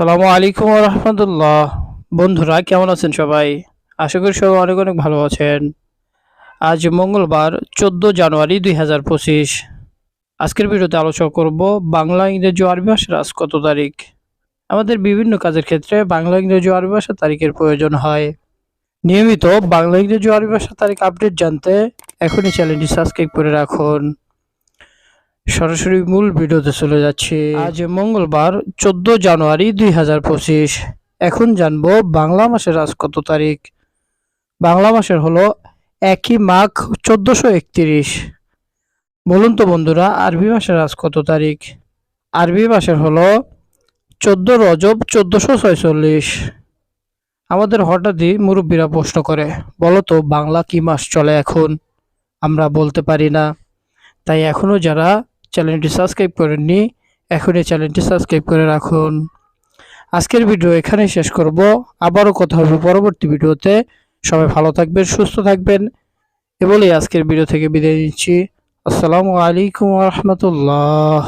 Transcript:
আসসালামু আলাইকুম রহমতুল্লাহ। বন্ধুরা, কেমন আছেন সবাই? আশা করি সবাই অনেক অনেক ভালো আছেন। আজ মঙ্গলবার, চোদ্দ জানুয়ারি দুই হাজার পঁচিশ। আজকের ভিডিওতে আলোচনা করব বাংলা, ইংরেজি আরবি ভাষার আজ কত তারিখ? আমাদের বিভিন্ন কাজের ক্ষেত্রে বাংলা, ইংরেজি আরবি ভাষার তারিখের প্রয়োজন হয়। নিয়মিত বাংলা, ইংরেজি আরবি ভাষার তারিখ আপডেট জানতে এখনই চ্যানেলটি সাবস্ক্রাইব করে রাখুন। সরাসরি মূল ভিডিওতে চলে যাচ্ছি। আজ মঙ্গলবার, চোদ্দ জানুয়ারি দুই হাজার পঁচিশ। এখন জানব বাংলা মাসের আজ কত তারিখ। বাংলা মাসের হলো একই মাঘ চোদ্দশো একত্রিশ। বলুন তো বন্ধুরা, আরবি মাসের আজ কত তারিখ? আরবি মাসের হলো চোদ্দ রজব চোদ্দশো ছয়চল্লিশ। আমাদের হঠাৎই মুরব্বীরা প্রশ্ন করে, বলো তো বাংলা কি মাস চলে এখন? আমরা বলতে পারি না। তাই এখনও যারা চ্যানেলটি সাবস্ক্রাইব করেননি, এখনই চ্যানেলটি সাবস্ক্রাইব করে রাখুন। আজকের ভিডিও এখানেই শেষ করব। আবারও কথা হবে পরবর্তী ভিডিওতে। সবাই ভালো থাকবেন, সুস্থ থাকবেন এ বলেই আজকের ভিডিও থেকে বিদায় নিচ্ছি। আসসালামু আলাইকুম রহমতুল্লাহ।